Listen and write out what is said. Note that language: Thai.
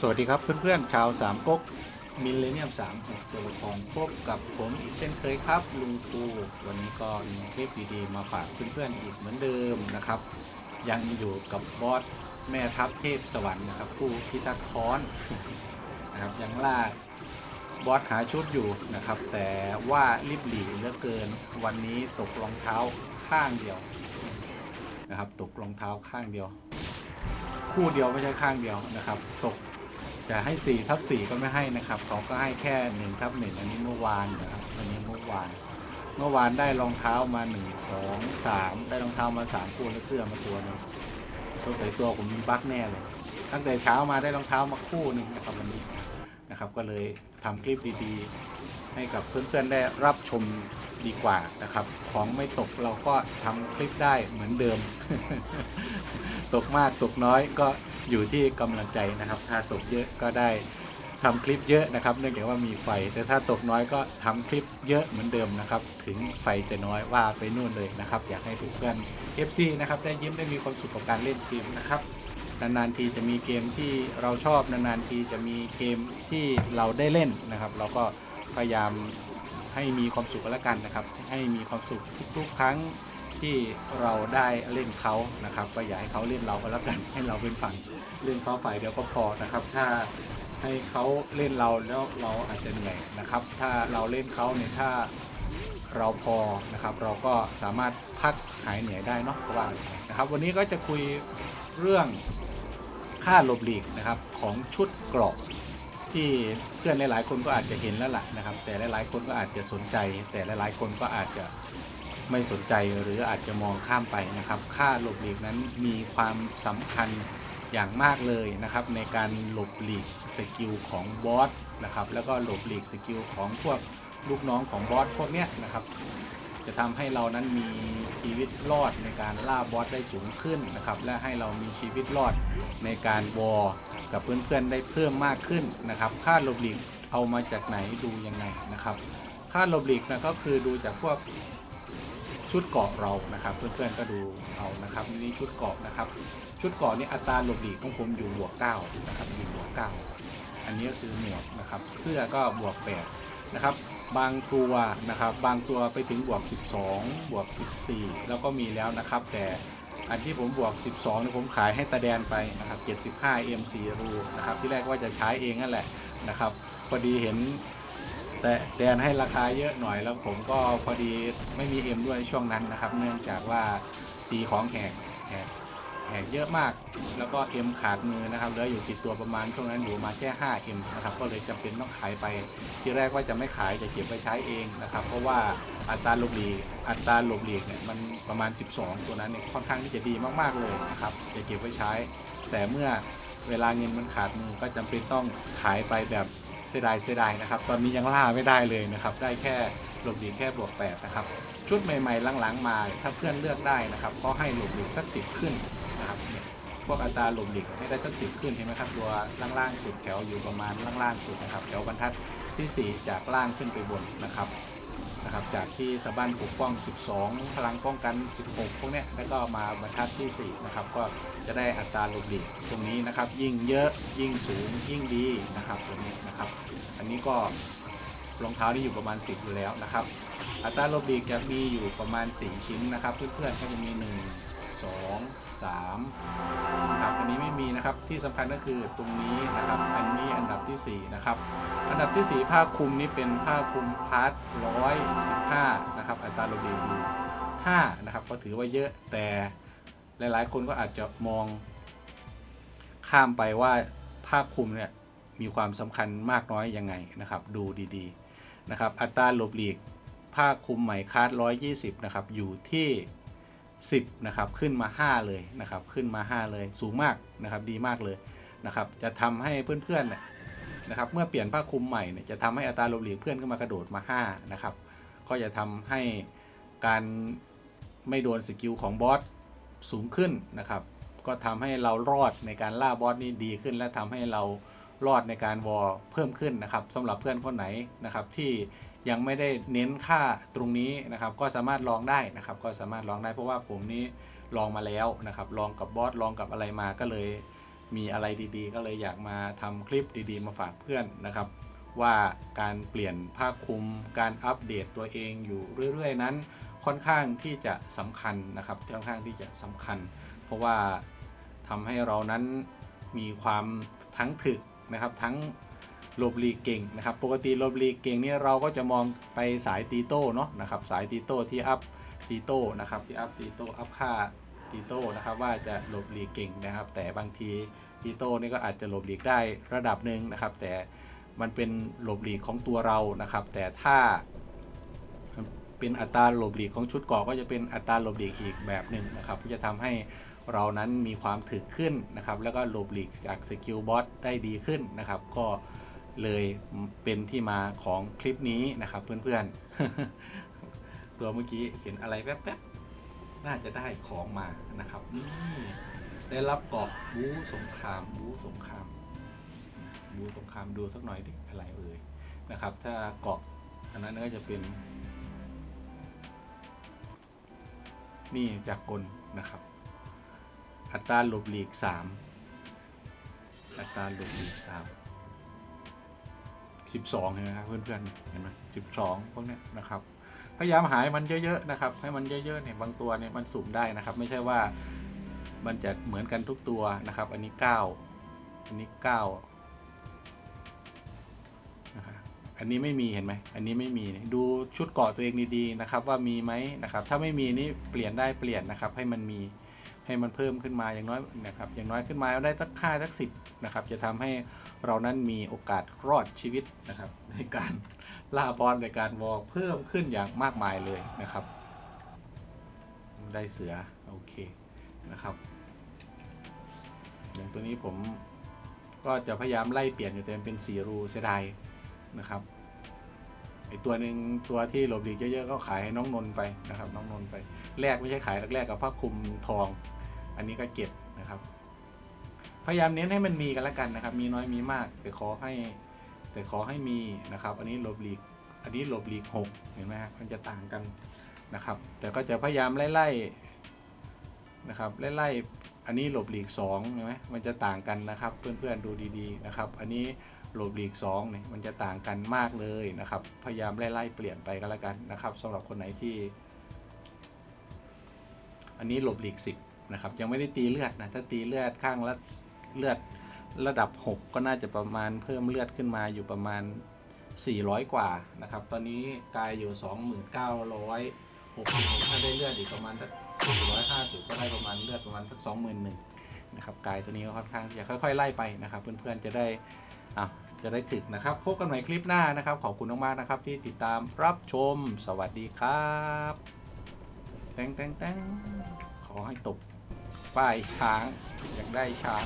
สวัสดีครับเพื่อนๆชาวสามก๊กมิลเลนเนียมสามหกตัวละครพบกับผมอีกเช่นเคยครับ ลุงปูวันนี้ก็มีคลิปดีๆมาฝากเพื่อนๆอีกเหมือนเดิมนะครับ ยังอยู่กับบอสแม่ทัพเทพสวรรค์นะครับผู้พิทักษ์ค้อนนะครับยังล่าบอสหาชุดอยู่นะครับ แต่ว่ารีบหลีเหลือเกินวันนี้ตกรองเท้าข้างเดียวนะครับ ตกรองเท้าข้างเดียว คู่เดียวไม่ใช่ข้างเดียวนะครับ ตก จะให้4ทับ4ก็ไม่ให้นะครับเขาก็ให้แค่1ทับ1อันนี้เมื่อวานนะครับอันนี้เมื่อวาน เมื่อวานได้รองเท้ามา 1 2 3 ได้รองเท้ามา3คู่แล้วเสื้อมาตัวหนึงสงสัยตัวผมมีบั๊กแน่เลย ตั้งแต่เช้ามาได้รองเท้ามาคู่หนึ่งนะครับวันนี้นะครับ ก็เลยทำคลิปดีๆ ให้กับเพื่อนๆได้รับชมดีกว่านะครับ ของไม่ตกเราก็ทำคลิปได้เหมือนเดิม ตกมากตกน้อยก็ อยู่ที่กำลังใจนะครับ ถ้าตกเยอะก็ได้ทำคลิปเยอะนะครับ เนื่องจากว่ามีไฟ แต่ถ้าตกน้อยก็ทำคลิปเยอะเหมือนเดิมนะครับ ถึงไฟจะน้อยว่าไปนู่นเลยนะครับ อยากให้ทุกเพื่อน FC นะครับได้ยิ้มได้มีความสุขกับการเล่นเกมนะครับ นานๆทีจะมีเกมที่เราชอบนานๆทีจะมีเกมที่เราได้เล่นนะครับ เราก็พยายามให้มีความสุขกันแล้วกันนะครับ ให้มีความสุขทุกๆครั้ง ที่เราได้เล่นเขานะครับก็อย่าให้เขาเล่นเราก็แล้วกันให้เราเป็นฝั่งเล่นเขาฝ่ายเดียวก็พอนะครับ ถ้าให้เขาเล่นเราแล้วเราอาจจะเหนื่อยนะครับ ถ้าเราเล่นเขาเนี่ยถ้าเราพอนะครับ เราก็สามารถพักหายเหนื่อยได้เนาะว่านไปนะครับ วันนี้ก็จะคุยเรื่องค่าหลบหลีกนะครับของชุดเกรอบที่เพื่อนหลายๆ คนก็อาจจะเห็นแล้วล่ะนะครับ แต่หลายๆคนก็อาจจะสนใจ แต่หลายๆ คนก็อาจจะ ไม่สนใจหรืออาจจะมองข้ามไปนะครับ ค่าหลบหลีกนั้นมีความสำคัญอย่างมากเลยนะครับ ในการหลบหลีกสกิลของบอสนะครับแล้วก็หลบหลีกสกิลของพวกลูกน้องของบอสพวกเนี้ยนะครับ จะทำให้เรานั้นมีชีวิตรอดในการล่าบอสได้สูงขึ้นนะครับ และให้เรามีชีวิตรอดในการวอร์กับเพื่อนๆได้เพิ่มมากขึ้นนะครับ ค่าหลบหลีกเอามาจากไหนดูยังไงนะครับ ค่าหลบหลีกนะก็คือดูจากพวก ชุดเกาะเรานะครับ เพื่อนๆก็ดูเอานะครับนี่ชุดเกาะนะครับ ชุดเกาะนี่อัตราหลบหลีกของผมอยู่บวก9นะครับอยู่บวก9อันนี้ก็คือหมวกนะครับ เสื้อก็บวก8นะครับ บางตัวนะครับ บางตัวไปถึงบวก 12 บวก 14 แล้วก็มีแล้วนะครับ แต่อันที่ผมบวก 12นี่ผมขายให้ตาแดนไปนะครับ75 MC รูนะครับที่แรกว่าจะใช้เองนั่นแหละนะครับพอดีเห็น แต่แดนให้ราคาเยอะหน่อยแล้วผมก็พอดีไม่มี M ด้วยช่วงนั้นนะครับ เนื่องจากว่าตีของแหกแหกแหกเยอะมาก แล้วก็ M ขาดมือนะครับเหลืออยู่ติดตัวประมาณช่วงนั้นอยู่มาแค่ 5M นะครับก็เลยจำเป็นต้องขายไปที่แรกว่าจะไม่ขายจะเก็บไปใช้เองนะครับ เพราะว่าอัตราหลบหลีกอัตราหลบหลีกเนี่ยมันประมาณ 12 ตัวนั้นเนี่ยค่อนข้างที่จะดีมากๆเลยนะครับจะเก็บไว้ใช้ แต่เมื่อเวลาเงินมันขาดมือก็จำเป็นต้องขายไปแบบ เสียดายเสียดายนะครับ ตอนนี้ยังล่าไม่ได้เลยนะครับ ได้แค่หลบหลีกแค่บวก8นะครับ ชุดใหม่ ๆ หลังๆ มา ถ้าเพื่อนเลือกได้นะครับ ก็ให้หลบหลีกสักสิบขึ้นนะครับพวกอัตราหลบหลีกให้ได้สักสิบขึ้นเห็นไหมครับ ตัวล่างๆสุดแถวอยู่ประมาณล่างๆสุดนะครับ แถวบรรทัดที่ 4 จากล่างขึ้นไปบนนะครับ นะครับจากที่สะบั้นปกป้อง 12 พลังป้องกัน 16 พวกเนี้ยแล้วก็มาบรรทัดที่ 4 นะครับ ก็จะได้อัตราลบดีตรงนี้นะครับ ยิ่งเยอะยิ่งสูงยิ่งดีนะครับตรงนี้นะครับ อันนี้ก็รองเท้านี่อยู่ประมาณ 10อยู่แล้วนะครับ อัตราลบดีจะมีอยู่ประมาณ 4 ชิ้นนะครับ เพื่อนๆก็จะมี 1 2 3นะครับอันนี้ไม่มีนะครับที่สำคัญก็คือตรงนี้นะครับ อันนี้อันดับทีสี่4 นะครับ อันดับที่ 4 ผ้าคลุมนี่เป็นผ้าคลุมพาร์ท115 นะครับ อัตราโลบลีกอยู่5นะครับ ก็ถือว่าเยอะแต่หลายๆ คนก็อาจจะมองข้ามไปว่าผ้าคลุมเนี่ยมีความสำคัญมากน้อยยังไงนะครับ ดูดีๆนะครับ อัตราหลบหลีกผ้าคลุมไหมคาด120 นะครับ อยู่ที่ 10นะครับขึ้นมา 5 เลยนะครับขึ้นมา 5 เลยสูงมากนะครับดีมากเลยนะครับจะทำให้เพื่อนๆเนี่ยนะครับเมื่อเปลี่ยนผ้าคลุมใหม่เนี่ยจะทำให้อัตราลมหลีกเพื่อนขึ้นมากระโดดมา5นะครับก็จะทำให้การไม่โดนสกิลของบอสสูงขึ้นนะครับก็ทำให้เรารอดในการล่าบอสนี่ดีขึ้น และทำให้เรารอดในการวอลเพิ่มขึ้นนะครับสำหรับเพื่อนคนไหนนะครับที่ ยังไม่ได้เน้นค่าตรงนี้นะครับ ก็สามารถลองได้นะครับ ก็สามารถลองได้เพราะว่าผมนี้ลองมาแล้วนะครับ ลองกับบอสลองกับอะไรมาก็เลย มีอะไรดีๆ ก็เลยอยากมาทำคลิปดีๆ มาฝากเพื่อนนะครับ ว่าการเปลี่ยนผ้าคลุม การอัปเดตตัวเองอยู่เรื่อยๆ นั้นค่อนข้างที่จะสำคัญนะครับค่อนข้างที่จะสำคัญ เพราะว่าทำให้เรานั้นมีความทั้งถึกนะครับทั้ง ลบหลีกเก่งนะครับปกติลบหลีกเก่งนี่เราก็จะมองไปสายตีโต้เนาะนะครับสายตีโต้ที่อัพตีโต้นะครับที่อัพตีโต้อัพค่าตีโต้นะครับว่าจะหลบหลีกเก่งนะครับ แต่บางทีตีโต้นี่ก็อาจจะหลบหลีกได้ระดับหนึ่งนะครับ แต่มันเป็นหลบหลีกของตัวเรานะครับ แต่ถ้าเป็นอัตราหลบหลีกของชุดเกาะก็จะเป็นอัตราหลบหลีกอีกแบบหนึ่งนะครับก็จะทำให้เรานั้นมีความถึกขึ้นนะครับ แล้วก็หลบหลีกจากสกิลบอสได้ดีขึ้นนะครับ ก็ เลยเป็นที่มาของคลิปนี้นะครับเพื่อนๆ ตัวเมื่อกี้เห็นอะไรแป๊บๆ น่าจะได้ของมานะครับนี่ได้รับเกาะบูสงครามบูสงครามบูสงครามดูสักหน่อยดิอะไรเอ่ยนะครับ ถ้าเกาะอันนั้นก็จะเป็น นี่จากกลนะครับ อัตราหลบหลีก 3 อัตราหลบหลีก 3 12เห็นไหมครับเพื่อนๆเห็นไหม12พวกเนี้ยนะครับพยายามหายมันเยอะๆนะครับ ให้มันเยอะๆเนี่ยบางตัวเนี่ยมันสุ่มได้นะครับ ไม่ใช่ว่ามันจะเหมือนกันทุกตัวนะครับ อันนี้ 9 อันนี้9นะครับอันนี้ไม่มีเห็นไหมอันนี้ไม่มีดูชุดเกาะตัวเองดีๆนะครับ ว่ามีไหมนะครับ ถ้าไม่มีนี่เปลี่ยนได้เปลี่ยนนะครับ ให้มันมี ให้มันเพิ่มขึ้นมาอย่างน้อยนะครับอย่างน้อยขึ้นมาได้สักค่าสักสิบนะครับจะทำให้เรานั้นมีโอกาสรอดชีวิตนะครับในการล่าบอลในการวอลเพิ่มขึ้นอย่างมากมายเลยนะครับ ได้เสือโอเคนะครับ อย่างตัวนี้ผมก็จะพยายามไล่เปลี่ยนอยู่แต่มันเป็นสีรูเสียดายนะครับไอตัวหนึ่งตัวที่หลบหลีกเยอะๆก็ขายให้น้องนนไปนะครับ น้องนนไปแรกไม่ใช่ขายแรกๆกับผ้าคลุมทอง อันนี้ก็เก็บนะครับ พยายามเน้นให้มันมีกันแล้วกันนะครับ มีน้อยมีมาก แต่ขอให้แต่ขอให้มีนะครับ อันนี้ลบหลีก อันนี้ลบหลีกหกเห็นไหมครับมันจะต่างกันนะครับ แต่ก็จะพยายามไล่ๆนะครับไล่ๆอันนี้หลบหลีกสองเห็นไหมมันจะต่างกันนะครับ เพื่อนๆดูดีๆนะครับ อันนี้หลบหลีก2เนี่ยมันจะต่างกันมากเลยนะครับ พยายามไล่ๆเปลี่ยนไปก็แล้วกันนะครับสำหรับคนไหนที่ อันนี้หลบหลีก10 นะครับยังไม่ได้ตีเลือดนะถ้าตีเลือดข้างละเลือดระดับ 6 ก็น่าจะประมาณเพิ่มเลือดขึ้นมาอยู่ประมาณ 400 กว่านะครับ ตอนนี้กายอยู่ 2960ถ้าได้เลือดอีกประมาณสัก450 ก็ได้ประมาณเลือดประมาณสัก21,000นะครับกายตัวนี้ก็ค่อนข้างจะค่อย ๆ ไล่ไปนะครับ เพื่อนๆจะได้อะจะได้ถึกนะครับ พบกันใหม่คลิปหน้านะครับ ขอบคุณมากๆนะครับ ที่ติดตามรับชม สวัสดีครับแตงแตงแตงขอให้ตก ป้ายช้างอยากได้ช้าง